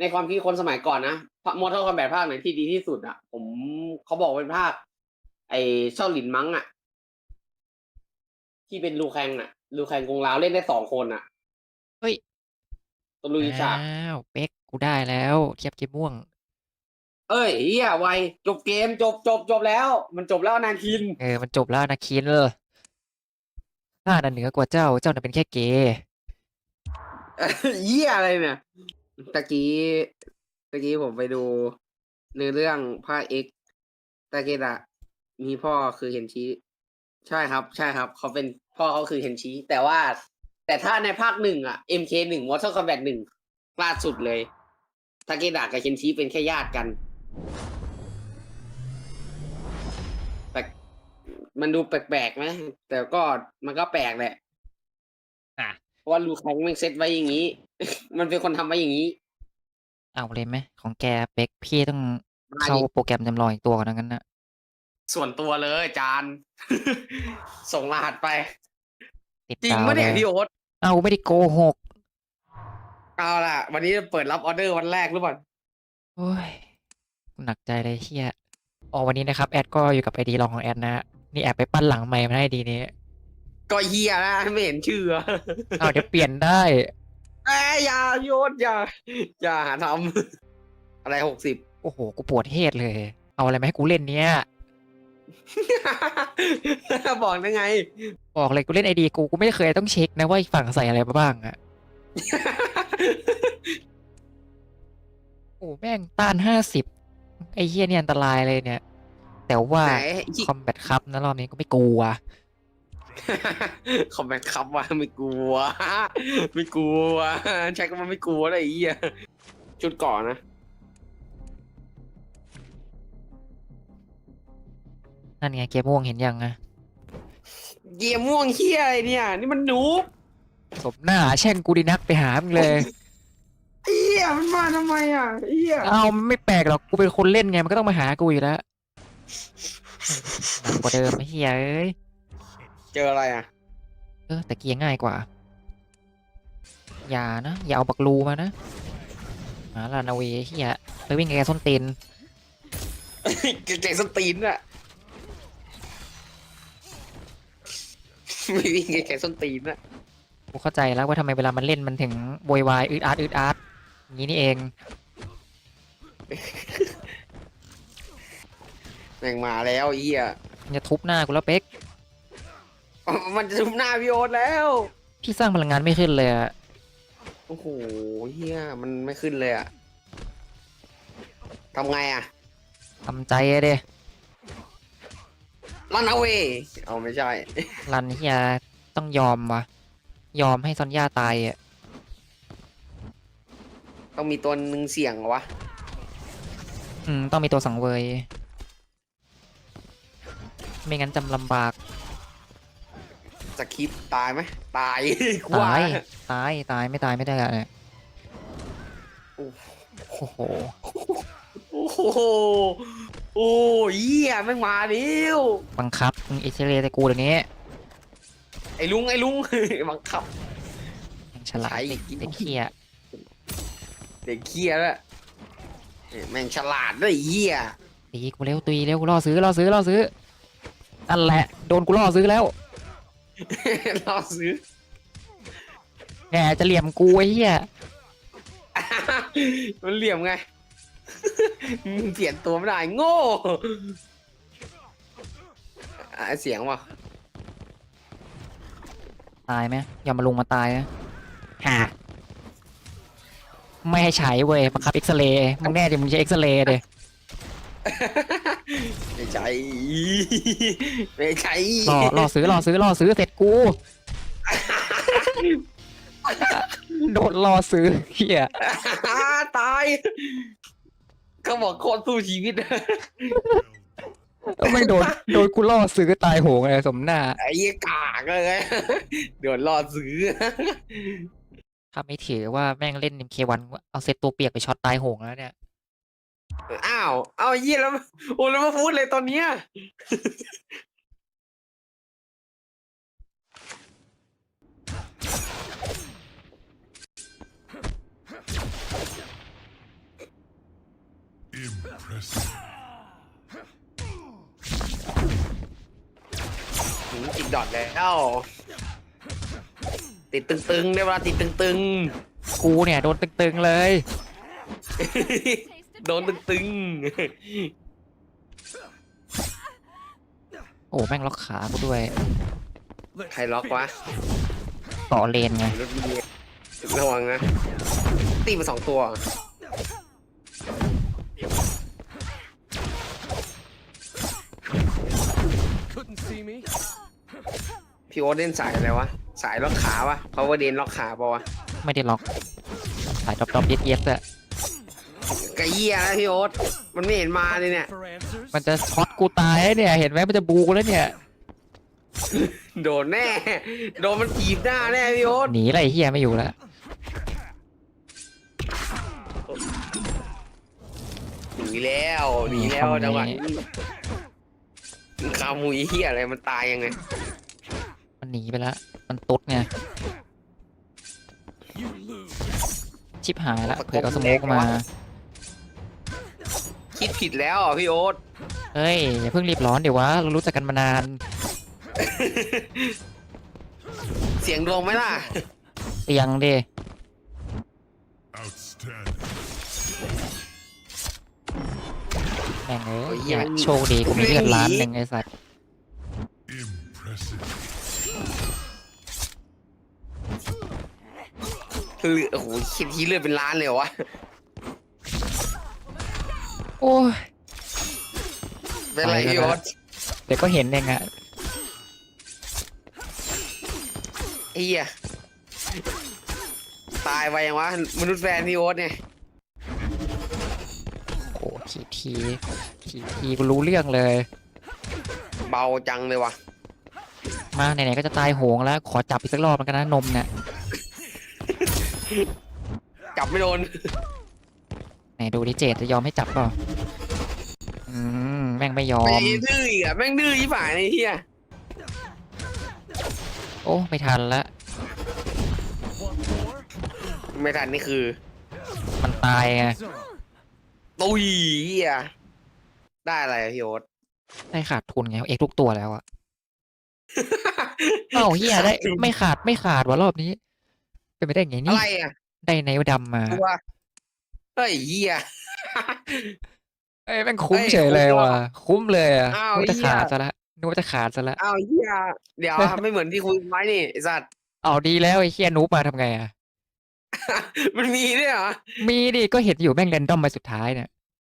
ในความคิดคนสมัยก่อนนะมอเตอร์คอมแบทภาคไหนที่ดีที่สุดอะ ผมเขาบอกเป็นภาค ไอ้เช่าหลินมั้งอะ ที่เป็นลูแคงอะ ลูแคงกงลาวเล่นได้สองคนอะเฮ้ยตัวลุยฉากอ้าวเป๊กกูได้แล้วเทียบเกมม่วง เอ้ยเฮียไวจบเกมจบจบจบแล้ว มันจบแล้วนาคิน เออ มันจบแล้วนะคินเลยข้าน่ะเหนือกว่าเจ้าเจ้าน่ะเป็นแค่เกย์เยี่ยอะไรเนี่ย ตะกี้ตะกี้ผมไปดูในอเรื่องภาคเอกตะเกดะมีพ่อคือเฮนชิใช่ครับ ใช่ครับ เขาเป็นพ่อเขาคือเฮนชิแต่ว่า แต่ถ้าในภาคหนึ่งอะ MK หนึ่ง Mortal Kombat หนึ่งล่าสุดเลยตะเกดะกับเฮนชิเป็นแค่ญาติกัน แต่มันดูแปลกๆไหมแต่ก็มันก็แปลกแหละอะ ราะว่าลูคังมันเซตไว้อย่างนี้ มันเป็นคนทำไว้อย่างนี้ เอาเลยไหมของแกเป๊กพี่ต้องได้เข้าดิโปรแกรมจำลองอีกตัวก่อนนะงั้นนะส่วนตัวเลยจาน ส่งรหัสไป ติดจริงดาวปะเลเนี่ยยพี่โอ๊ตเอาไม่ได้โกหกเอาล่ะ วันนี้เปิดรับออเดอร์วันแรกหรือเปล่าโอ้ยหนักใจเลยเฮียอ๋อวันนี้นะครับแอดก็อยู่กับไอดีลองของแอดนะนี่แอบไปปั้นหลังไมค์มาให้ดีนี้ ก็เฮียนะไม่เห็นชื่อเอาเดี๋ยวเปลี่ยนได้เอ้ยอย่าพี่โอ๊ตอย่าอย่าหาทำอะไรหกสิบ โอ้โหกูปวดเฮดเลย เอาอะไรมาให้กูเล่นเนี้ยบอกได้ไง บอกเลยกูเล่นไอดีกูกูไม่เคยต้องเช็คนะว่าอีกฝั่งใส่อะไรมาบ้างอะโอ้แม่งต้านห้าสิบไอเฮียเนี่ยอันตรายเลยเนี่ย แต่ว่าไหน คอมแบทครับนะรอบนี้ก็ไม่กลัว คอมเมนต์ครับว่าไม่กลัว ไม่กลัว ใช้คำว่าไม่กลัวอะไรอีอะชุดก่อนนะนั่นไงเกมม่วงเห็นยังอะเกียร์ม่วงเฮียอะไรเนี่ย นี่มันหนูสมหน้าแช่งกูดีนักไปหามึงเลย เฮียมันมาทำไมอะเฮียเอาไม่แปลกหรอกกูเป็นคนเล่นไงมันก็ต้องมาหากูอยู่แล้วหนักกว่าเดิมไอ้เฮียเอ้ย เจออะไรอะ เออแต่เกียร์ง่ายกว่า อย่านะ อย่าเอาบักลูมานะหาลานาเวเฮียไปวิ่งไกลๆส้นตีนเก่งสนตีนอะไม่วิ่งเก่งส้นตีนอะกูเข้าใจแล้วว่าทำไมเวลามันเล่นมันถึงโวยวายอึดอัดอึดอัดอย่างนี้นี่เองแม่งมาแล้วเฮียมันจะทุบหน้ากูแล้วเป๊ก มันจะทุบหน้าพี่โอ๊ตแล้ว พี่สร้างพลังงานไม่ขึ้นเลยอะโอ้โหเฮียมันไม่ขึ้นเลยอะทำไงอะทำใจอะเด้รันเอาเวเอาไม่ใช่ รันเฮียต้องยอมวะยอมให้ซอนย่าตายอะต้องมีตัวหนึ่งเสี่ยงเหรอวะ อืมต้องมีตัวสังเวย ไม่งั้นจำลำบาก สคริปต์ตายไหมตายกว่าตายตายตายไม่ตายไม่ได้อะเนี่ยโอ้โอ้โหโอ้โหโอ้เหี้ยแม่งมาแล้วบังคับมึงเอเชเลแต่กูเดี๋ยวนี้ไอ้ลุงไอ้ลุง บังคับ ยังฉลาดใช่เด็กเด็กเขี้ยเด็กเคียแล้วเอ้ยแม่งฉลาดด้วยไอ้เหี้ยตีกูเร็วตีเร็วกูล่อซื้อล่อซื้อล่อซื้อนั่นแหละโดนกูล่อซื้อแล้ว รอซื้อแหมจะเหลี่ยมกูไอ้เหี้ยมันเหลี่ยมไงมึงเปลี่ยนตัวไม่ได้โง่อะเสียงว่ะตายไหมอย่ามาลงมาตายนะฮะไม่ให้ใช้เว้ยบังคับเอ็กซเรย์มึงแน่ดิมึงจะเอ็กซเรย์เลย ไม่ใช่ไม่ใช่ล่อล่อซื้อล่อซื้อล่อซื้อเสร็จกู โดนล่อซื้อเหี้ยตายเขาบอกโคตรสู้ชีวิต ไม่โดนโดนกูล่อซื้อตายโหงเลยสมหน้า ไอ้เหี้ยกากเลยเดี๋ยวรอซื้อถ้าไม่ถือว่าแม่งเล่น MK1 เอาเซตตัวเปียกไปช็อตตายโหงแล้วเนี่ย อ้าวเอาไอ้เหี้ยแล้วโอ้แล้วมาพูดเลยตอนเนี้ย Impressive. หืมติดดอทแล้วติดตึงๆได้เวลาติดตึงกูเนี่ยโดนตึงๆเลย ๆ โดนตึงโอ้แม่งล็อกขากูด้วยๆ ใครล็อกวะต่อเลนไงรถมีระวังนะ ตีมาสองตัว Couldn't see me. พี่โอ๊ตเล่นสายอะไรวะ สายล็อกขาวะ power เดนล็อกขาปะวะ ไม่ได้ล็อกสายดรอปดรอปเย็ดเย็ ดอะกะเหี้ยนะพี่โอ๊ตมันไม่เห็นมาเลยเนี่ย For answers. มันจะช็อตกูตายเนี่ย เห็นไหมมันจะบูกูแล้วเนี่ย โดนแน่ โดนมันจีบหน้าแน่พี่โอ๊ตหนีอะไรเฮียไม่อยู่แล้ว หนีแล้วหนีแล้วจังหวะนี้คามุยเหี้ยอะไรมันตายยังไงมันหนีไปแล้ว มันตุ๊ดไง You lose. ชิบหายละเผื่อเอาสโมกมา คิดผิดแล้วอะพี่โอ๊ตเฮ้ยอย่าเพิ่งรีบร้อนเดี๋ยววะเรารู้จักกันมานาน เสียงดวงไหมล่ะ เตียงดิ Outstanding. แม่งเอ้โอ้ยยอย่ายังโชคดีกูมีเลือดยังหนีล้านหนึ่งไอ้สัตว์ Impressive. คือโอ้โหคิดที่เลือดเป็นล้านเลยเหรอวะ โอ้ยเป็นไรไปแล้วพี่โอ๊ตเดี๋ยวก็เห็นเองอะไอ้เหี้ยตายไปยังวะมนุษย์แฟนพี่โอ๊ตเนี่ยโอ้ทีทีทีทีกูรู้เรื่องเลย เบาจังเลยวะมาไหนๆก็จะตายโหงแล้ว ขอจับอีกสักรอบมันกันนะนมเนี่ยจับไม่โดน ไหนดูดิเจดจะยอมให้จับเปล่าอืมแม่งไม่ยอไม่มดื้ออีกอะแม่งดื้อยี่ฝ่ายไอ้เหี้ยโอ้ไม่ทันละ One more. ไม่ทันนี่คือมันตายไง Zone. ตุยเหี้ยได้อะไรอะพี่โอ๊ตได้ขาดทุนไงเอกทุกตัวแล้วอะ เอ้าเฮียได้ไม่ขาดไม่ขาดวะรอบนี้ เป็นไปได้ไงอะนี่ไรอะ ได้ไนวดำมา ตัว เฮ้ยเหี้ยเอ้ยแม่งคุ้มเฮ้ยเฉยเลยคุ้มว่ะว่ะ คุ้มเลยอะอ้าวนึกว่าจะเหี้ย ขาดซะละนึกว่าจะขาดซะละอ้าวเหี้ยเดี๋ยว ไม่เหมือนที่คุยไว้นี่ไอ้สัตว์ เอาดีแล้วไอ้เฮียนูบมาทำไงอะมันมีด้วยเหรอ มีดิก็เห็นอยู่แม่งแรนดอมมาสุดท้ายเนี่ย